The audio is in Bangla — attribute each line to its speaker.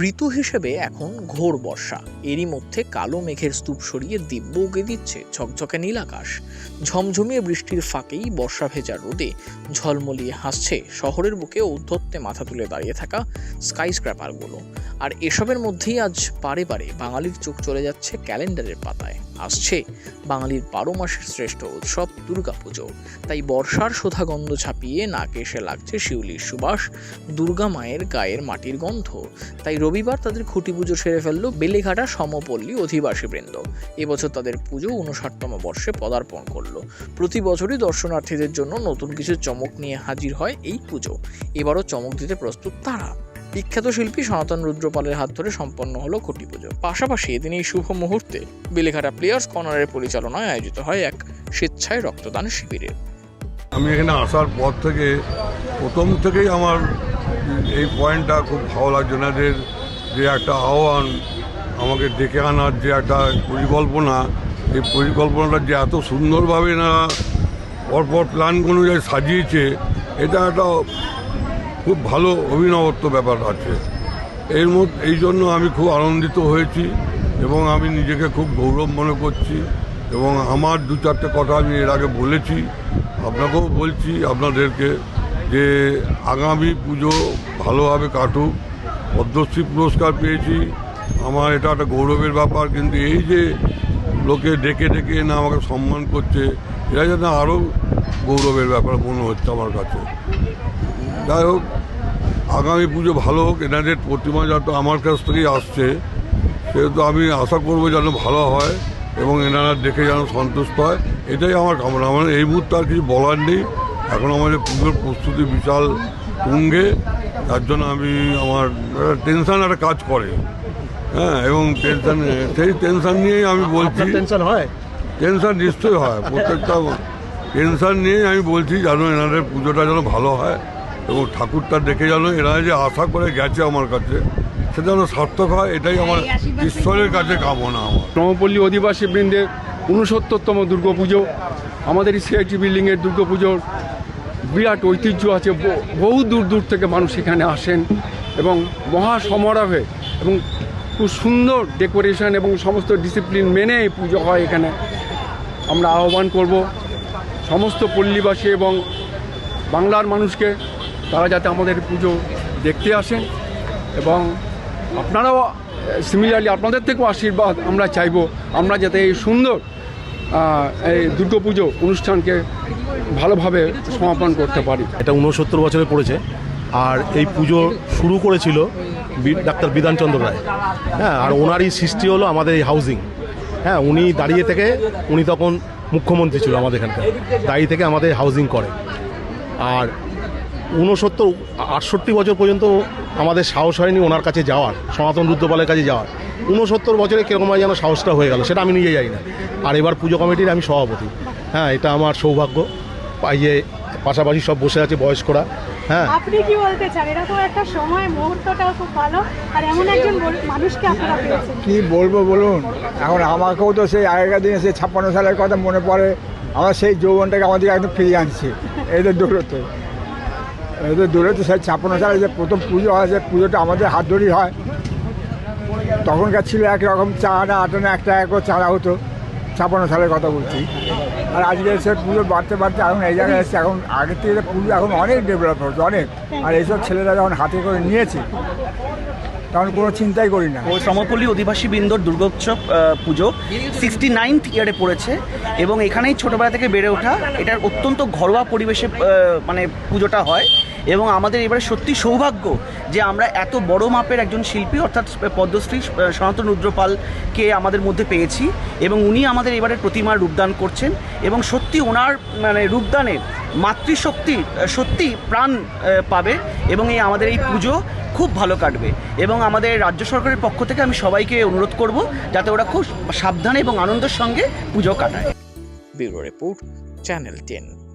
Speaker 1: ঋতু হিসেবে এখন ঘোর বর্ষা। এরই মধ্যে কালো মেঘের স্তূপ সরিয়ে দিব্য উগে দিচ্ছে ঝকঝকে নীল আকাশ। ঝমঝমিয়ে বৃষ্টির ফাঁকেই বর্ষা ভেজা রোদে ঝলমলিয়ে হাসছে শহরের বুকে ঔদ্ধত্যে মাথা তুলে দাঁড়িয়ে থাকা স্কাইস্ক্র্যাপারগুলো। আর এসবের মধ্যেই আজ পারে পারে বাঙালির চোখ চলে যাচ্ছে ক্যালেন্ডারের পাতায়। আসছে। বাঙালির বারো মাসের শ্রেষ্ঠ উৎসব দুর্গাপুজো। তাই বর্ষার শোধাগন্ধ ছাপিয়ে নাকে এসে লাগছে শিউলির সুবাস, দুর্গা মায়ের গায়ের মাটির গন্ধ। তাই রবিবার তাদের খুঁটি পুজো সেরে ফেলল বেলেঘাটা সমপল্লী অধিবাসী বৃন্দ এবছর তাদের পুজো উনষাটতম বর্ষে পদার্পণ করল। প্রতি বছরই দর্শনার্থীদের জন্য নতুন কিছু চমক নিয়ে হাজির হয় এই পুজো। এবারও চমক দিতে প্রস্তুত তারা। বিখ্যাত শিল্পী সনাতন রুদ্রপালের হাত ধরে সম্পন্ন হলো খুঁটি পুজো। পাশাপাশি এদিন এই শুভ মুহূর্তে বেলেঘাটা প্লেয়ার্স কর্নারের পরিচালনায় আয়োজিত হয় এক স্বেচ্ছায় রক্তদান শিবিরের।
Speaker 2: আমি এখানে আসার পর থেকে, প্রথম থেকেই আমার এই পয়েন্টটা খুব ভালো লাগছে এনাদের যে একটা আহ্বান আমাকে ডেকে আনার যে একটা পরিকল্পনা, এই পরিকল্পনাটা যে এত সুন্দরভাবে না পরপর প্ল্যান অনুযায়ী সাজিয়েছে, এটা একটা খুব ভালো অভিনবত্ব ব্যাপার আছে। এর মধ্যে, এই জন্য আমি খুব আনন্দিত হয়েছি এবং আমি নিজেকে খুব গৌরব মনে করছি এবং আমার দু চারটে কথা আমি এর আগে বলেছি। আপনাকেও বলছি আপনাদেরকে যে আগামী পুজো ভালোভাবে কাটুক। পদ্মশ্রী পুরস্কার পেয়েছি। আমার এটা একটা গৌরবের ব্যাপার, কিন্তু এই যে লোকে ডেকে ডেকে না আমাকে সম্মান করছে, এটা যেন আরও গৌরবের ব্যাপার মনে হচ্ছে আমার কাছে। যাই হোক আগামী পুজো ভালো হোক এনাদের প্রতিমা যত আমার কাছ থেকেই আসছে সেহেতু আমি আশা করব যেন ভালো হয় এবং এনারা দেখে যেন সন্তুষ্ট হয় এটাই আমার কামনা। আমার এই মুহূর্তে আর কিছু বলার নেই। এখন আমাদের পুজোর প্রস্তুতি বিশাল তুঙ্গে তার জন্য আমি আমার টেনশন একটা কাজ করে। হ্যাঁ এবং টেনশন সেই টেনশন নিয়েই আমি বলছি।
Speaker 3: টেনশন হয়?
Speaker 2: টেনশন নিশ্চয়ই হয়। প্রত্যেকটা টেনশন নিয়েই আমি বলছি যেন এনাদের পুজোটা যেন ভালো হয়। এবং ঠাকুরটা দেখে যেন এরা যে আশা করে গেছে আমার কাছে সেটা যেন সার্থক হয় এটাই আমার ঈশ্বরের কাছে কামনা আমার।
Speaker 3: ক্রমপল্লী অধিবাসী বৃন্দের উনসত্তরতম দুর্গাপুজো আমাদের এই সিআইটি বিল্ডিংয়ের দুর্গাপুজোর বিরাট ঐতিহ্য আছে বহু দূর দূর থেকে মানুষ এখানে আসেন এবং মহা সমারোহে এবং খুব সুন্দর ডেকোরেশন এবং সমস্ত ডিসিপ্লিন মেনে এই পুজো হয় এখানে। আমরা আহ্বান করব সমস্ত পল্লীবাসী এবং বাংলার মানুষকে তারা যাতে আমাদের পুজো দেখতে আসেন এবং আপনারাও সিমিলারলি আপনাদের থেকেও আশীর্বাদ আমরা চাইব। আমরা যাতে এই সুন্দর এই দুর্গাপুজো অনুষ্ঠানকে ভালোভাবে সমাপন করতে পারি।
Speaker 4: এটা উনসত্তর বছরে পড়েছে আর এই পুজো শুরু করেছিল ডাক্তার বিধানচন্দ্র রায়। হ্যাঁ আর ওনারই সৃষ্টি হলো আমাদের এই হাউজিং হ্যাঁ উনি দাঁড়িয়ে থেকে, উনি তখন মুখ্যমন্ত্রী ছিল আমাদের এখানকার। দাঁড়িয়ে থেকে আমাদের হাউজিং করে। আর উনসত্তর আটষট্টি বছর পর্যন্ত আমাদের সাহস হয়নি ওনার কাছে যাওয়ার সনাতন রুদ্রপালের কাছে যাওয়ার। উনসত্তর বছরে কীরকম যেন সাহসটা হয়ে গেল সেটা আমি নিজে যাই না। আর এবার পুজো কমিটির আমি সভাপতি। হ্যাঁ এটা আমার সৌভাগ্য। এই যে পাশাপাশি সব বসে আছে বয়স্করা। হ্যাঁ।
Speaker 5: আপনি কি বলতে চান? এরকম একটা সময় মুহূর্তটাও খুব ভালো। আর এমন একজন মানুষকে আপনারা পেয়েছেন।
Speaker 6: কি বলব বলুন? এখন আমাকেও তো সেই আগেকার দিনে সেই ছাপ্পান্ন সালের কথা মনে পড়ে। আমার সেই যৌবনটাকে আমাদের একদম ফিরিয়ে আনছে। এদের দূরত্বে। এদের দূরত্বে সেই ছাপ্পান্ন সালে যে প্রথম পুজো হয় সেই পুজোটা আমাদের হাত ধরেই হয়। তখনকার ছিল একরকম চাঁদা, আটানা একটা এক চাঁদা হতো। ছাপ্পান্ন সালের কথা বলছি। আর আজকে সে পুজো বাড়তে বাড়তে এখন এই জায়গায় এসছে। এখন আগের থেকে পুজো এখন অনেক ডেভেলপ হচ্ছে অনেক। আর এইসব ছেলেরা যখন হাতে করে নিয়েছে, তখন কোনো চিন্তাই করি না।
Speaker 7: সমপল্লী অধিবাসী বৃন্দর দুর্গোৎসব পুজো সিক্সটি নাইনথ ইয়ারে পড়েছে এবং এখানেই ছোটোবেলা থেকে বেড়ে ওঠা। এটার অত্যন্ত ঘরোয়া পরিবেশে মানে পুজোটা হয়। এবং আমাদের এবারে সত্যি সৌভাগ্য যে আমরা এত বড় মাপের একজন শিল্পী, অর্থাৎ পদ্মশ্রী সনাতন রুদ্রপালকে আমাদের মধ্যে পেয়েছি এবং উনি আমাদের এবারে প্রতিমার রূপদান করছেন এবং সত্যি ওনার মানে রূপদানে মাতৃশক্তি সত্যি প্রাণ পাবে এবং এই আমাদের এই পুজো খুব ভালো কাটবে এবং আমাদের রাজ্য সরকারের পক্ষ থেকে আমি সবাইকে অনুরোধ করব যাতে ওরা খুব সাবধানে এবং আনন্দের সঙ্গে পুজো কাটায়।
Speaker 1: Bureau report, channel ten.